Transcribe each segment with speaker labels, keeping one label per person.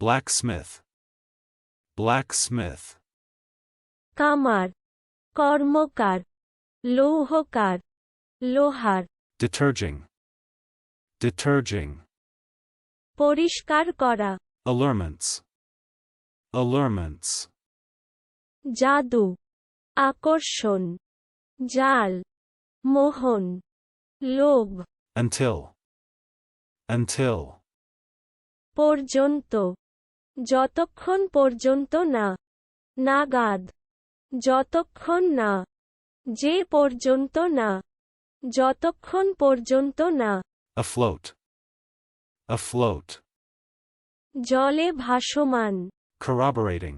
Speaker 1: Blacksmith. Blacksmith.
Speaker 2: কামার কর্মকার লৌহকার লোহার
Speaker 1: Deterging. Deterging.
Speaker 2: পরিষ্কার করা
Speaker 1: Allurements. Allurements.
Speaker 2: জাদু আকর্ষণ জাল মোহন লোভ
Speaker 1: Until. Until.
Speaker 2: পর্যন্ত যতক্ষণ পর্যন্ত না নাগাদ যতক্ষণ না যে পর্যন্ত না যতক্ষণ পর্যন্ত না
Speaker 1: Afloat. Afloat.
Speaker 2: জলে ভাসমান
Speaker 1: Corroborating.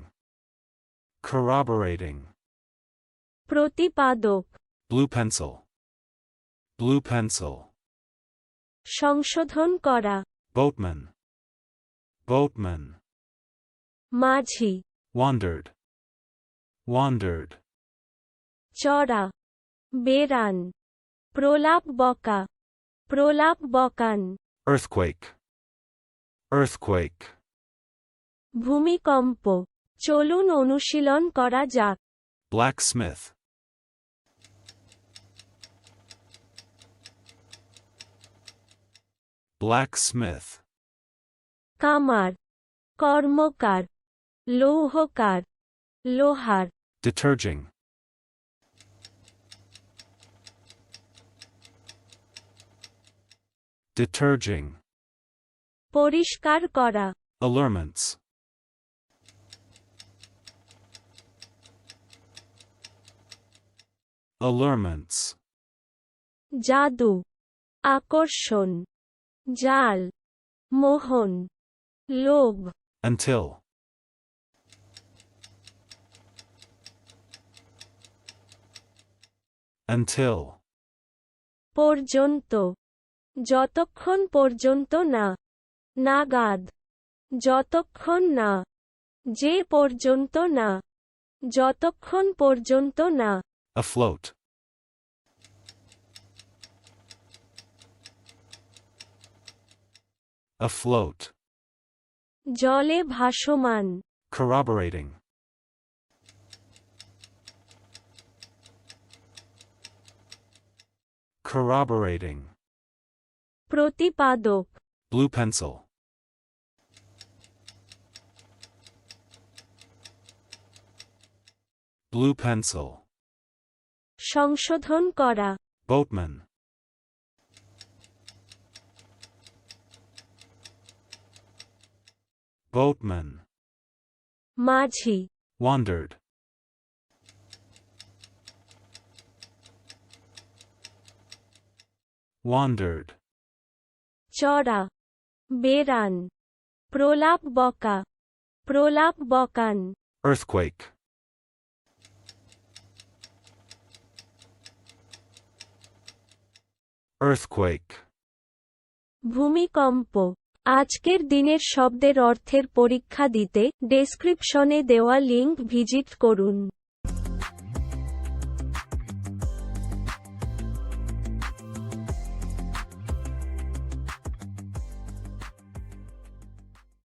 Speaker 1: Corroborating.
Speaker 2: প্রতিপাদক
Speaker 1: Blue pencil. Blue pencil.
Speaker 2: সংশোধন করা
Speaker 1: Boatman. Boatman.
Speaker 2: মাঝি
Speaker 1: Wandered. Wandered.
Speaker 2: চড়া বেরান প্রলাপ বকা প্রলাপ বকান
Speaker 1: Earthquake. Earthquake.
Speaker 2: ভূমিকম্প চলুন অনুশীলন করা যাক
Speaker 1: Blacksmith. Blacksmith.
Speaker 2: কামার কর্মকার লৌহকার লোহার
Speaker 1: Deterging. Deterging.
Speaker 2: পরিষ্কার করা
Speaker 1: Allurements. Allurements.
Speaker 2: জাদু আকর্ষণ জাল মোহন লোভ
Speaker 1: Until. Until.
Speaker 2: পর্যন্ত যতক্ষণ পর্যন্ত না নাগাদ যতক্ষণ না যে পর্যন্ত না যতক্ষণ পর্যন্ত না
Speaker 1: Afloat. Afloat.
Speaker 2: জলে ভাসমান
Speaker 1: Corroborating. Corroborating.
Speaker 2: প্রতিপাদক
Speaker 1: Blue pencil. Blue pencil.
Speaker 2: সংশোধন করা
Speaker 1: Boatman. Boatman.
Speaker 2: মাঝি
Speaker 1: Wandered. Wandered.
Speaker 2: চড়া বেরান প্রলাপ বকা প্রলাপ বকান
Speaker 1: Earthquake. Earthquake.
Speaker 2: ভূমিকম্প আজকের দিনের শব্দের অর্থের পরীক্ষা দিতে ডেসক্রিপশনে দেওয়া লিংক ভিজিট করুন